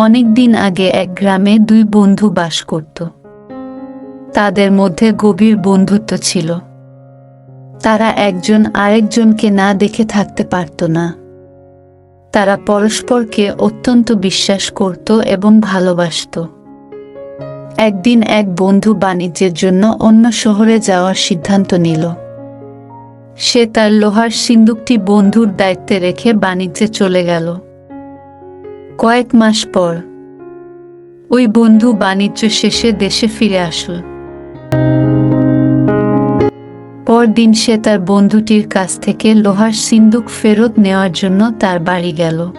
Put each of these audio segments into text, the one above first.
অনেক দিন আগে এক গ্রামে দুই বন্ধু বাস করত। তাদের মধ্যে গভীর বন্ধুত্ব ছিল। তারা একজন আরেকজনকে না দেখে থাকতে পারত না। তারা পরস্পরকে অত্যন্ত বিশ্বাস করত এবং ভালোবাসত। একদিন এক বন্ধু বাণিজ্যের জন্য অন্য শহরে যাওয়ার সিদ্ধান্ত নিল। সে তার লোহার সিন্দুকটি বন্ধুর দায়িত্বে রেখে বাণিজ্যে চলে গেল। কয়েক মাস পর, ওই বন্ধু বাণিজ্য শেষে দেশে ফিরে আসল। পরদিন সে তার বন্ধুটির কাছ থেকে লোহার সিন্দুক ফেরত নেওয়ার জন্য তার বাড়ি গেল।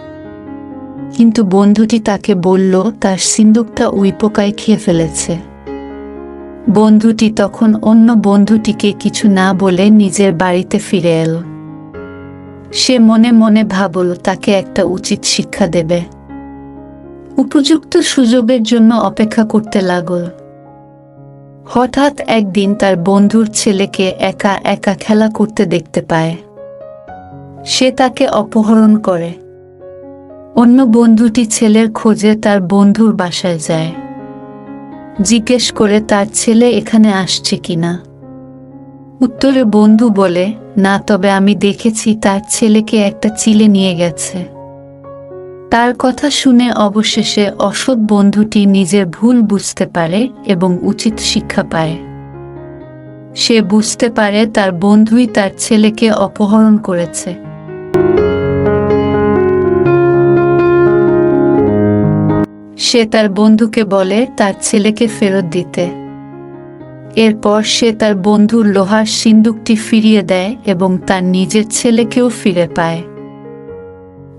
কিন্তু বন্ধুটি তাকে বলল, তার সিন্দুকটা উইপোকায় খেয়ে ফেলেছে। বন্ধুটি তখন অন্য বন্ধুটিকে কিছু না বলে নিজের বাড়িতে ফিরে এলো। সে মনে মনে ভাবল, তাকে একটা উচিত শিক্ষা দেবে। উপযুক্ত সুযোগের জন্য অপেক্ষা করতে লাগল। হঠাৎ একদিন তার বন্ধুর ছেলেকে একা একা খেলা করতে দেখতে পায়। সে তাকে অপহরণ করে। অন্য বন্ধুটি ছেলের খোঁজে তার বন্ধুর বাসায় যায়। জিজ্ঞেস করে তার ছেলে এখানে আসছে কিনা। উত্তরে বন্ধু বলে, না, তবে আমি দেখেছি তার ছেলেকে একটা চিলে নিয়ে গেছে। তার কথা শুনে অবশেষে অসৎ বন্ধুটি নিজের ভুল বুঝতে পারে এবং উচিত শিক্ষা পায়। সে বুঝতে পারে তার বন্ধুই তার ছেলেকে অপহরণ করেছে। সে তার বন্ধুকে বলে তার ছেলেকে ফেরত দিতে। এরপর সে তার বন্ধুর লোহার সিন্দুকটি ফিরিয়ে দেয় এবং তার নিজের ছেলেকেও ফিরে পায়।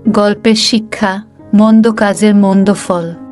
গল্পের শিক্ষা মন্দ কাজের মন্দ ফল।